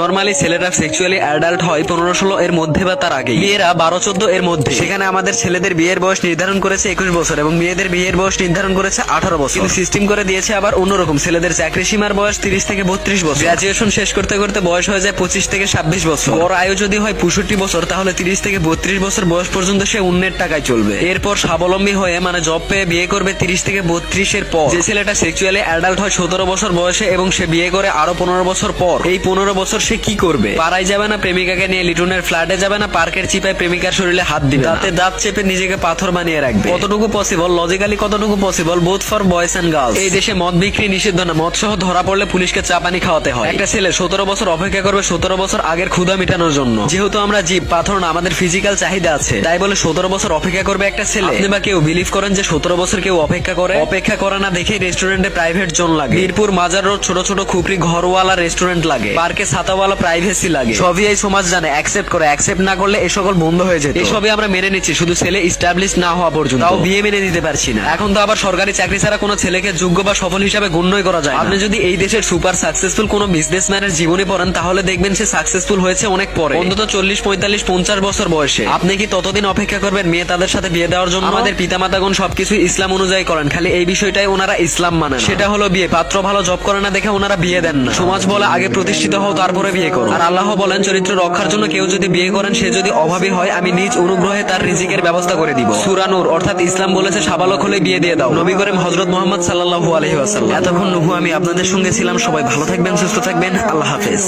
Normally ছেলেরা sexually adult হয় পনেরো ষোলো এর মধ্যে বা তার আগে মেয়েরা বারো চোদ্দ এর মধ্যে। সেখানে আমাদের ছেলেদের বিয়ের বয়স নির্ধারণ করেছে একুশ বছর এবং মেয়েদের বিয়ের বয়স নির্ধারণ করেছে আঠারো বছর। কিন্তু সিস্টেম করে দিয়েছে আবার অন্যরকম ছেলেদের চাকরি সীমার বয়স তিরিশ থেকে বত্রিশ বছর। গ্রাজুয়েশন শেষ করতে করতে বয়স হয়ে যায় পঁচিশ থেকে ছাব্বিশ বছর। ওর আয়ু যদি হয় পঁয়ষট্টি বছর, তাহলে তিরিশ থেকে বত্রিশ বছর বয়স পর্যন্ত সে অন্যের টাকায় চলবে। এরপর স্বাবলম্বী হয়ে মানে জব পেয়ে বিয়ে করবে তিরিশ থেকে বত্রিশের পর। যে ছেলেটা সেক্সুয়ালি অ্যাডাল্ট হয় সতেরো বছর বয়সে এবং সে বিয়ে করে আরও পনেরো বছর পর। এই পনেরো বছর সে কি করবে? পাড়ায় যাবে না প্রেমিকাকে নিয়ে, লিটনের ফ্ল্যাটে যাবে না, পার্কের চিপায় প্রেমিকার শরীরে হাত দিবে তাতে দাঁত চেপে নিজেকে পাথর বানিয়ে রাখবে। কতটুকু পসিবল লজিক্যালি কতটুকু possible both for boys and girls এই দেশে মদ বিক্রি নিষিদ্ধ না। মদ সহ ধরা পড়লে পুলিশকে চা পানি খাওয়াতে হয়। একটা ছেলে সতেরো বছর অপেক্ষা করবে সতেরো বছর আগের ক্ষুধা মেটানোর জন্য। যেহেতু আমরা জীব, পাথর না, আমাদের ফিজিক্যাল চাহিদা আছে। তাই বলে সতেরো বছর অপেক্ষা করবে একটা ছেলে। আপনি বা কেউ বিলিভ করেন যে সতেরো বছর কেউ অপেক্ষা করে? অপেক্ষা করে না দেখেই রেস্টুরেন্টে প্রাইভেট জোন লাগে। বীরপুর মাজার রোড ছোট ছোট খুপড়ি ঘরওয়ালা রেস্টুরেন্ট লাগে। পার্কে ছাতাওয়ালা প্রাইভেসি লাগে। সবই এই সমাজ জানে অ্যাকসেপ্ট করে অ্যাকসেপ্ট না করলে এ সকল বন্ধ হয়ে যেত। এসবই আমরা মেনে নিচ্ছি শুধু ছেলে ইস্টাবলিশ না হওয়া পর্যন্ত। তাও বিয়ে মেনে দিতে পারছি না। এখন তো আবার সরকারি চাকরি ছাড়া কোনো ছেলেকে যোগ্য বা সফল হিসাবে গণ্যই করা যায় আপনি যদি এই দেশের সুপার সাকসেসফুল কোনো বিজনেসম্যানের জীবনে পড়েন তাহলে দেখবেন সে সাকসেসফুল হয়েছে অনেক পরে। অন্তত চল্লিশ পঁয়তাল্লিশ পঞ্চাশ বছর বয়সে। আপনি কি ততদিন অপেক্ষা করবেন মেয়ে তাদের সাথে বিয়ে দেওয়ার জন্য? আমাদের পিতামাতাগণ সবকিছু ইসলাম অনুযায়ী করেন খালি এই বিষয়টাই ওনারা ইসলাম মানে সেটা হলো বিয়ে। পাত্র ভালো জব করে না দেখে ওনারা বিয়ে দেন না। সমাজ বলে আগে প্রতিষ্ঠিত হও তারপরে বিয়ে করো। আর আল্লাহ বলেন, চরিত্র রক্ষার জন্য কেউ যদি বিয়ে করেন, সে যদি অভাবী হয়, আমি নিজ অনুগ্রহে তার রিজিকের ব্যবস্থা করে দিব। সুরানুর অর্থাৎ ইসলাম বলেছে, সাবালক হলে বিয়ে দিয়ে দাও। নবী করেম হজরত মোহাম্মদ সাল্লাহু আলহি আসাল্লাম এতক্ষণ নুহু, আমি আপনাদের সঙ্গে ছিলাম। সবাই ভালো থাকবেন, সুস্থ থাকবেন। আল্লাহ হাফেজ।